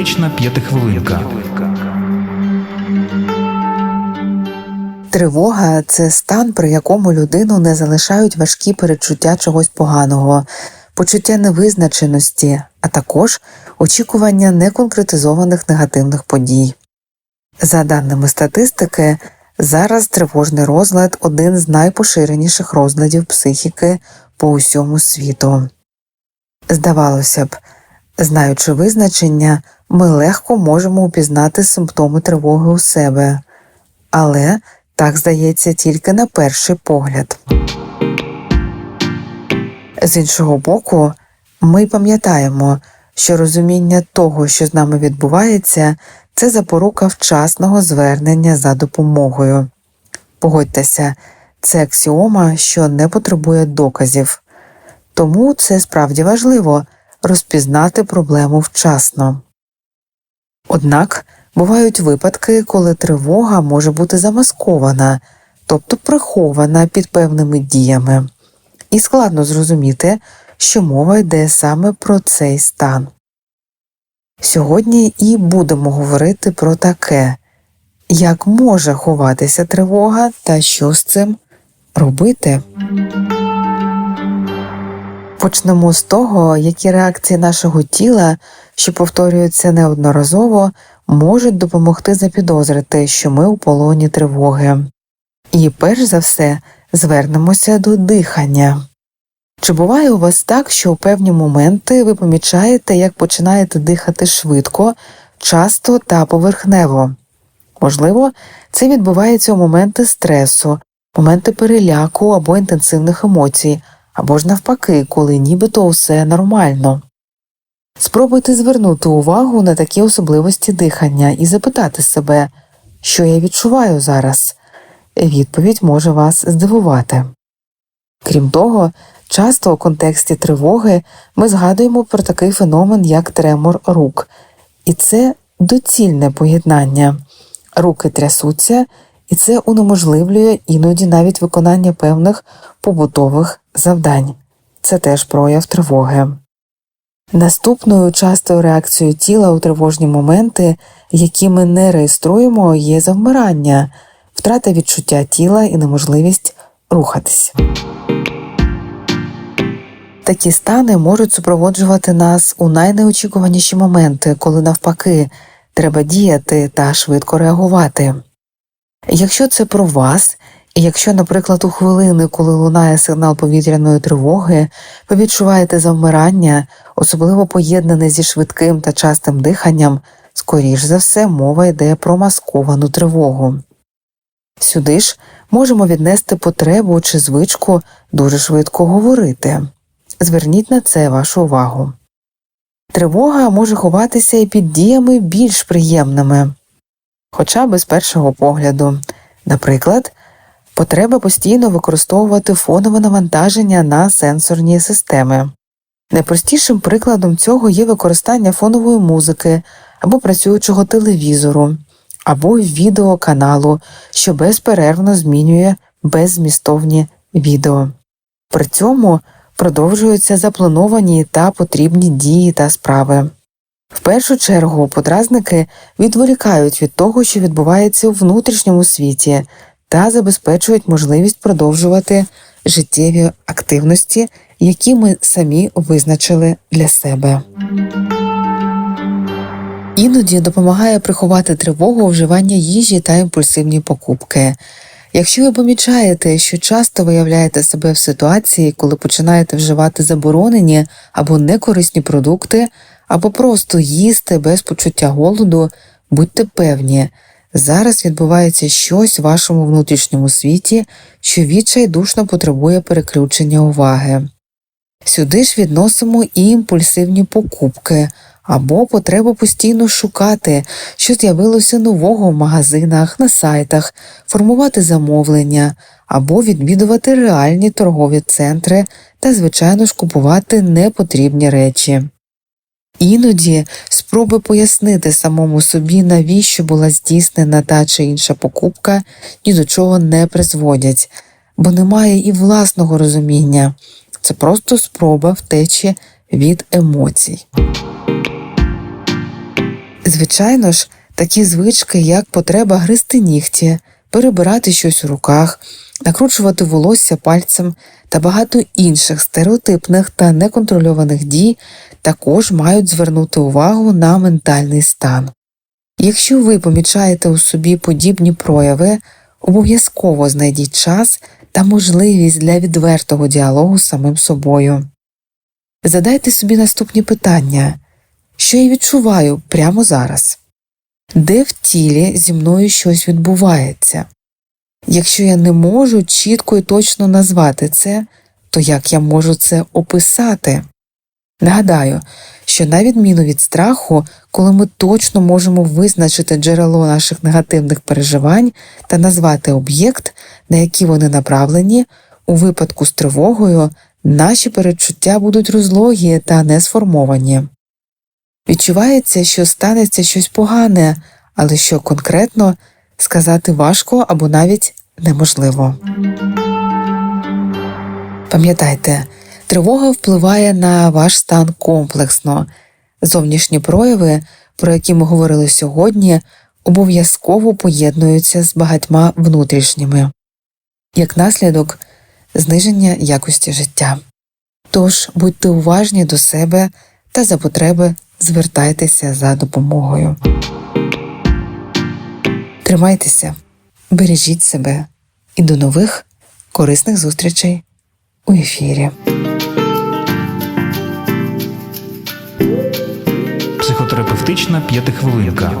Терапевтична п'ятихвилинка. Тривога це стан, при якому людину не залишають важкі перечуття чогось поганого, почуття невизначеності, а також очікування неконкретизованих негативних подій. За даними статистики, зараз тривожний розлад один з найпоширеніших розладів психіки по усьому світу. Здавалося б, знаючи визначення, ми легко можемо упізнати симптоми тривоги у себе, але так здається тільки на перший погляд. З іншого боку, ми пам'ятаємо, що розуміння того, що з нами відбувається, це запорука вчасного звернення за допомогою. Погодьтеся, це аксіома, що не потребує доказів, тому це справді важливо розпізнати проблему вчасно. Однак бувають випадки, коли тривога може бути замаскована, тобто прихована під певними діями, і складно зрозуміти, що мова йде саме про цей стан. Сьогодні і будемо говорити про таке, як може ховатися тривога та що з цим робити. Почнемо з того, які реакції нашого тіла, що повторюються неодноразово, можуть допомогти запідозрити, що ми у полоні тривоги. І перш за все звернемося до дихання. Чи буває у вас так, що у певні моменти ви помічаєте, як починаєте дихати швидко, часто та поверхнево? Можливо, це відбувається у моменти стресу, моменти переляку або інтенсивних емоцій, або ж навпаки, коли нібито усе нормально. Спробуйте звернути увагу на такі особливості дихання і запитати себе, що я відчуваю зараз. Відповідь може вас здивувати. Крім того, часто у контексті тривоги ми згадуємо про такий феномен, як тремор рук, і це доцільне поєднання. Руки трясуться, і це унеможливлює іноді навіть виконання певних побутових завдань. Це теж прояв тривоги. Наступною частою реакцією тіла у тривожні моменти, які ми не реєструємо, є завмирання, втрата відчуття тіла і неможливість рухатись. Такі стани можуть супроводжувати нас у найнеочікуваніші моменти, коли навпаки треба діяти та швидко реагувати. Якщо це про вас, і якщо, наприклад, у хвилини, коли лунає сигнал повітряної тривоги, ви відчуваєте завмирання, особливо поєднане зі швидким та частим диханням, скоріш за все мова йде про масковану тривогу. Сюди ж можемо віднести потребу чи звичку дуже швидко говорити. Зверніть на це вашу увагу. Тривога може ховатися і під діями більш приємними, хоча би з першого погляду, наприклад, потреба постійно використовувати фонове навантаження на сенсорні системи. Найпростішим прикладом цього є використання фонової музики або працюючого телевізору, або відеоканалу, що безперервно змінює беззмістовні відео. При цьому продовжуються заплановані та потрібні дії та справи. В першу чергу подразники відволікають від того, що відбувається у внутрішньому світі, та забезпечують можливість продовжувати життєві активності, які ми самі визначили для себе. Іноді допомагає приховати тривогу вживання їжі та імпульсивні покупки. Якщо ви помічаєте, що часто виявляєте себе в ситуації, коли починаєте вживати заборонені або некорисні продукти, або просто їсти без почуття голоду, будьте певні, зараз відбувається щось в вашому внутрішньому світі, що відчайдушно потребує переключення уваги. Сюди ж відносимо і імпульсивні покупки або потребу постійно шукати, що з'явилося нового в магазинах, на сайтах, формувати замовлення або відвідувати реальні торгові центри та, звичайно ж, купувати непотрібні речі. Іноді спроби пояснити самому собі, навіщо була здійснена та чи інша покупка, ні до чого не призводять, бо немає і власного розуміння це просто спроба втечі від емоцій. Звичайно ж, такі звички, як потреба гризти нігті, перебирати щось у руках, накручувати волосся пальцем та багато інших стереотипних та неконтрольованих дій також мають звернути увагу на ментальний стан. Якщо ви помічаєте у собі подібні прояви, обов'язково знайдіть час та можливість для відвертого діалогу з самим собою. Задайте собі наступні питання що я відчуваю прямо зараз? Де в тілі зі мною щось відбувається? Якщо я не можу чітко і точно назвати це, то як я можу це описати? Нагадаю, що на відміну від страху, коли ми точно можемо визначити джерело наших негативних переживань та назвати об'єкт, на який вони направлені, у випадку з тривогою наші передчуття будуть розлогі та не сформовані. Відчувається, що станеться щось погане, але що конкретно сказати важко або навіть неможливо. Пам'ятайте, тривога впливає на ваш стан комплексно. Зовнішні прояви, про які ми говорили сьогодні, обов'язково поєднуються з багатьма внутрішніми, як наслідок зниження якості життя. Тож будьте уважні до себе та за потреби звертайтеся за допомогою. Тримайтеся, бережіть себе і до нових корисних зустрічей у ефірі. Психотерапевтична п'ятихвилинка.